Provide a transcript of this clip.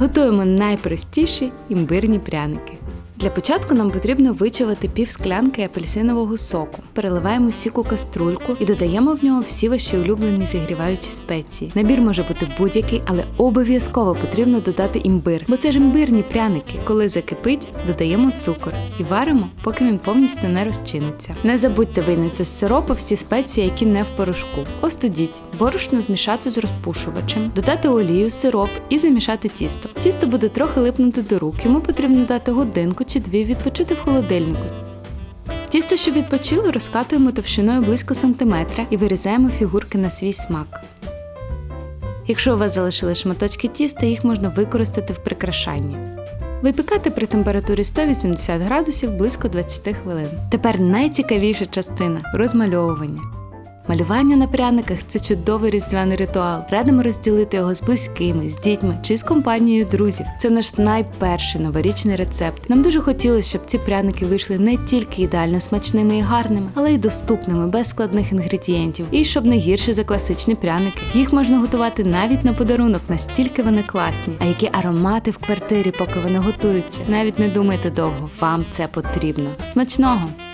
Готуємо найпростіші імбирні пряники. Для початку нам потрібно вичавити пів склянки апельсинового соку. Переливаємо сік у каструльку і додаємо в нього всі ваші улюблені зігріваючі спеції. Набір може бути будь-який, але обов'язково потрібно додати імбир, бо це ж імбирні пряники. Коли закипить, додаємо цукор і варимо, поки він повністю не розчиниться. Не забудьте вийняти з сиропу всі спеції, які не в порошку. Остудіть, борошно змішати з розпушувачем, додати олію, сироп і замішати тісто. Тісто буде трохи липнути до рук. Йому потрібно дати годинку чи дві відпочити в холодильнику. Тісто, що відпочило, розкатуємо товщиною близько сантиметра і вирізаємо фігурки на свій смак. Якщо у вас залишили шматочки тіста, їх можна використати в прикрашанні. Випікати при температурі 180 градусів близько 20 хвилин. Тепер найцікавіша частина розмальовування. Малювання на пряниках це чудовий різдвяний ритуал. Радимо розділити його з близькими, з дітьми чи з компанією друзів. Це наш найперший новорічний рецепт. Нам дуже хотілося, щоб ці пряники вийшли не тільки ідеально смачними і гарними, але й доступними, без складних інгредієнтів. І щоб не гірше за класичні пряники. Їх можна готувати навіть на подарунок, настільки вони класні. А які аромати в квартирі, поки вони готуються. Навіть не думайте довго, вам це потрібно. Смачного!